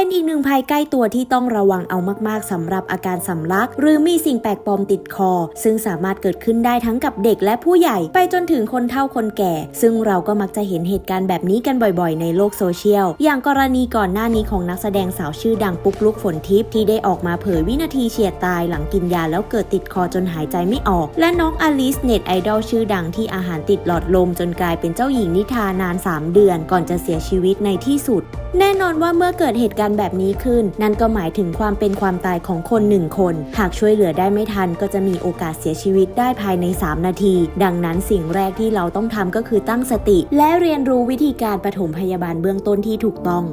เป็นอีกหนึ่งภัยใกล้ตัวที่ต้องระวังเอามากๆสำหรับอาการสำลัก หรือมีสิ่งแปลกปลอมติดคอ ซึ่งสามารถเกิดขึ้นได้ทั้งกับเด็กและผู้ใหญ่ไปจนถึงคนเฒ่าคนแก่ ซึ่งเราก็มักจะเห็นเหตุการณ์แบบนี้กันบ่อยๆ ในโลกโซเชียล อย่างกรณีก่อนหน้านี้ของนักแสดงสาวชื่อดังปุ๊กลุกฝนทิพย์ที่ได้ออกมาเผยวินาทีเฉียดตายหลังกินยาแล้วเกิดติดคอจนหายใจไม่ออก และน้องอลิสเน็ตไอดอลชื่อดังที่อาหารติดหลอดลมจนกลายเป็นเจ้าหญิงนิทานาน 3 เดือน ก่อนจะเสียชีวิตในที่สุด แน่นอนว่าเมื่อเกิดเหตุการณ์แบบนี้ขึ้น นั่นก็หมายถึงความเป็นความตายของคนหนึ่งคน หากช่วยเหลือได้ไม่ทันก็จะมีโอกาสเสียชีวิตได้ภายใน 3 นาที ดังนั้นสิ่งแรกที่เราต้องทำก็คือตั้งสติ และเรียนรู้วิธีการปฐมพยาบาลเบื้องต้นที่ถูกต้อง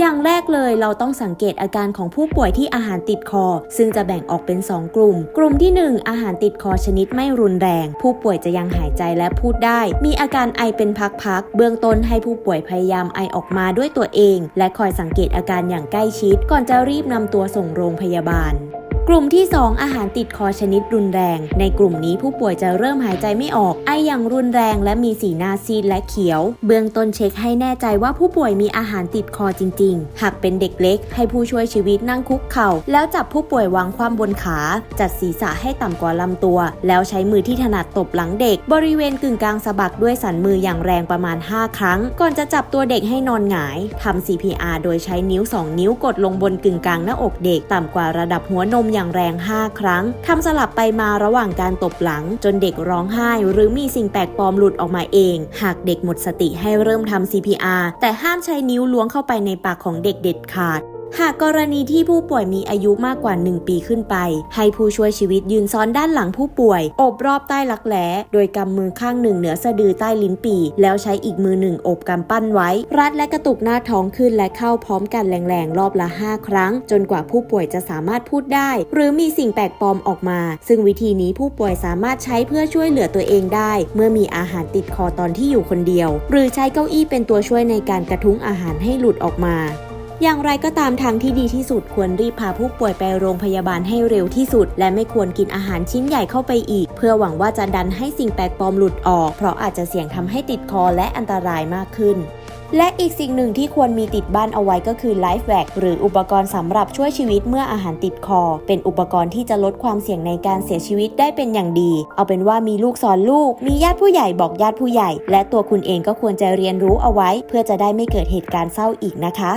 อย่างแรกเลยเราต้องสังเกตอาการของผู้ป่วยที่อาหารติดคอ ซึ่งจะแบ่งออกเป็น 2 กลุ่ม กลุ่มที่ 1 อาหารติดคอชนิดไม่รุนแรง ผู้ป่วยจะยังหายใจและพูดได้ มีอาการไอเป็นพักๆเบื้องต้นให้ผู้ป่วยพยายามไอออกมาด้วยตัวเอง และคอยสังเกตอาการอย่างใกล้ชิด ก่อนจะรีบนำตัวส่งโรงพยาบาล กลุ่มที่ 2 อาหารติดคอชนิดรุนแรง ในกลุ่มนี้ผู้ป่วยจะเริ่มหายใจไม่ออก ไออย่างรุนแรงและมีสีหน้าซีดและเขียว เบื้องต้นเช็คให้แน่ใจว่าผู้ป่วยมีอาหารติดคอจริง ๆ หากเป็นเด็กเล็ก ให้ผู้ช่วยชีวิตนั่งคุกเข่า แล้วจับผู้ป่วยวางความบนขา จัดศีรษะให้ต่ำกว่าลำตัว แล้วใช้มือที่ถนัดตบหลังเด็ก บริเวณกึ่งกลางสะบักด้วยสันมืออย่างแรงประมาณ 5 ครั้ง ก่อนจะจับตัวเด็กให้นอนหงายทำ CPR โดยใช้นิ้ว 2 นิ้วกดลงบนกึ่งกลางหน้าอกเด็ก ต่ำกว่าระดับหัวนมอย่างแรง 5 ครั้งทำสลับไปมาระหว่างการตบหลัง จนเด็กร้องไห้ หรือมีสิ่งแปลกปลอมหลุดออกมาเอง หากเด็กหมดสติให้เริ่มทำ CPR แต่ห้ามใช้นิ้วล้วงเข้าไปในปากของเด็กเด็ดขาด หากกรณีที่ผู้ป่วยมีอายุมากกว่า 1 ปีขึ้นไป ให้ผู้ช่วยชีวิตยืนซ้อนด้านหลังผู้ป่วยโอบรอบใต้รักแร้โดยกำมือข้างหนึ่งเหนือสะดือใต้ลิ้นปี แล้วใช้อีกมือหนึ่งโอบกำปั้นไว้ รัดและกระตุกหน้าท้องขึ้นและเข้าพร้อมกันแรงๆ รอบละ 5 ครั้ง จนกว่าผู้ป่วยจะสามารถพูดได้ หรือมีสิ่งแปลกปลอมออกมา ซึ่งวิธีนี้ผู้ป่วยสามารถใช้เพื่อช่วยเหลือตัวเองได้ เมื่อมีอาหารติดคอตอนที่อยู่คนเดียว หรือใช้เก้าอี้เป็นตัวช่วยในการกระทุ้งอาหารให้หลุดออกมา อย่างไรก็ตามทางที่ดีที่สุดควรรีบพาผู้ป่วยไปโรงพยาบาลให้เร็วที่สุด และไม่ควรกินอาหารชิ้นใหญ่เข้าไปอีก เพื่อหวังว่าจะดันให้สิ่งแปลกปลอมหลุดออก เพราะอาจจะเสี่ยงทำให้ติดคอและอันตรายมากขึ้นและอีกสิ่งหนึ่งที่ควรมีติดบ้านเอาไว้ก็คือไลฟ์แวกหรืออุปกรณ์สำหรับช่วยชีวิตเมื่ออาหารติดคอ เป็นอุปกรณ์ที่จะลดความเสี่ยงในการเสียชีวิตได้เป็นอย่างดี เอาเป็นว่ามีลูกสอนลูก มีญาติผู้ใหญ่บอกญาติผู้ใหญ่ และตัวคุณเองก็ควรจะเรียนรู้เอาไว้ เพื่อจะได้ไม่เกิดเหตุการณ์เศร้าอีกนะคะ